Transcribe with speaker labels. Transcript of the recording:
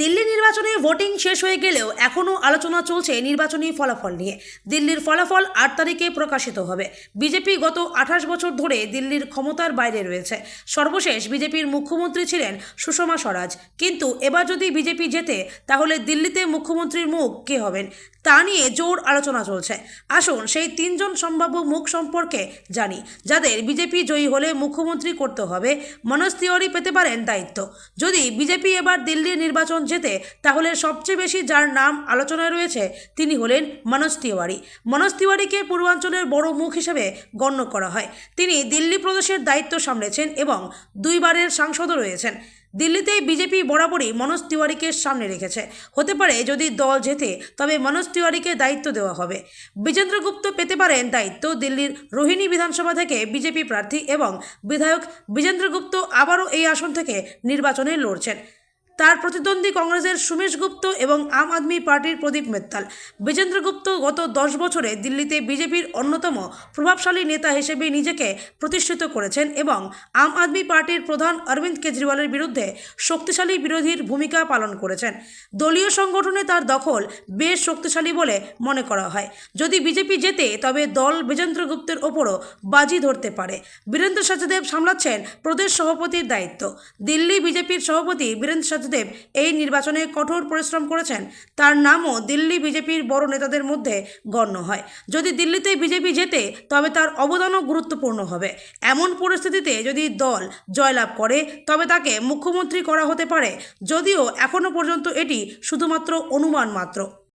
Speaker 1: দিল্লি নির্বাচনে ভোটিং শেষ হয়ে গেলেও এখনও আলোচনা চলছে নির্বাচনী ফলাফল নিয়ে। দিল্লির ফলাফল আট তারিখে প্রকাশিত হবে। বিজেপি গত আঠাশ বছর ধরে দিল্লির ক্ষমতার বাইরে রয়েছে। সর্বশেষ বিজেপির মুখ্যমন্ত্রী ছিলেন সুষমা স্বরাজ। কিন্তু এবার যদি বিজেপি জেতে, তাহলে দিল্লিতে মুখ্যমন্ত্রীর মুখ কে হবেন? তা নিয়ে জোর আলোচনা চলছে। আসুন সেই তিনজন সম্ভাব্য মুখ সম্পর্কে জানি, যাদের বিজেপি জয়ী হলে মুখ্যমন্ত্রী করতে হবে। মনোজ তিওয়ারি পেতে পারেন দায়িত্ব। যদি বিজেপি এবার দিল্লির নির্বাচন জেতে তাহলে সবচেয়ে বেশি যার নাম আলোচনায় রয়েছে, তিনি হলেন মনোজ তিওয়ারি। মনোজ তিওয়ারিকে পূর্বাঞ্চলের বড় মুখ হিসেবে গণ্য করা হয়। তিনি দিল্লি প্রদেশের দায়িত্ব সামলেছেন এবং দুইবারের সাংসদও রয়েছেন। দিল্লিতে বিজেপি বরাবরই মনোজ তিওয়ারিকে সামনে রেখেছে। হতে পারে যদি দল জেতে, তবে মনোজ তিওয়ারিকে দায়িত্ব দেওয়া হবে। বিজেন্দ্র গুপ্ত পেতে পারেন দায়িত্ব দিল্লির রোহিণী বিধানসভা থেকে বিজেপি প্রার্থী এবং বিধায়ক বিজেন্দ্র গুপ্ত আবারও এই আসন থেকে নির্বাচনে লড়ছেন। তার প্রতিদ্বন্দ্বী কংগ্রেসের সুমেশ গুপ্ত এবং আম আদমি পার্টির প্রদীপ মিত্তাল। বিজেন্দ্র গুপ্ত গত দশ বছরে দিল্লিতে বিজেপির অন্যতম প্রভাবশালী নেতা হিসেবে নিজেকে প্রতিষ্ঠিত করেছেন এবং আম আদমি পার্টির প্রধান অরবিন্দ কেজরিওয়ালের বিরুদ্ধে শক্তিশালী বিরোধীর ভূমিকা পালন করেছেন। দলীয় সংগঠনে তার দখল বেশ শক্তিশালী বলে মনে করা হয়। যদি বিজেপি জেতে, তবে দল বিজেন্দ্র গুপ্তের ওপরও বাজি ধরতে পারে। বীরেন্দ্র সচদেব সামলাচ্ছেন প্রদেশ সভাপতির দায়িত্ব। দিল্লি বিজেপির সভাপতি বীরেন্দ্র সচদেব এই নির্বাচনে কঠোর পরিশ্রম করেছেন। তার নামও দিল্লি বিজেপির বড় নেতাদের মধ্যে গণ্য হয়। যদি দিল্লিতে বিজেপি জেতে, তবে তার অবদানও গুরুত্বপূর্ণ হবে। এমন পরিস্থিতিতে যদি দল জয়লাভ করে, তবে তাকে মুখ্যমন্ত্রী করা হতে পারে। যদিও এখনও পর্যন্ত এটি শুধুমাত্র অনুমান মাত্র।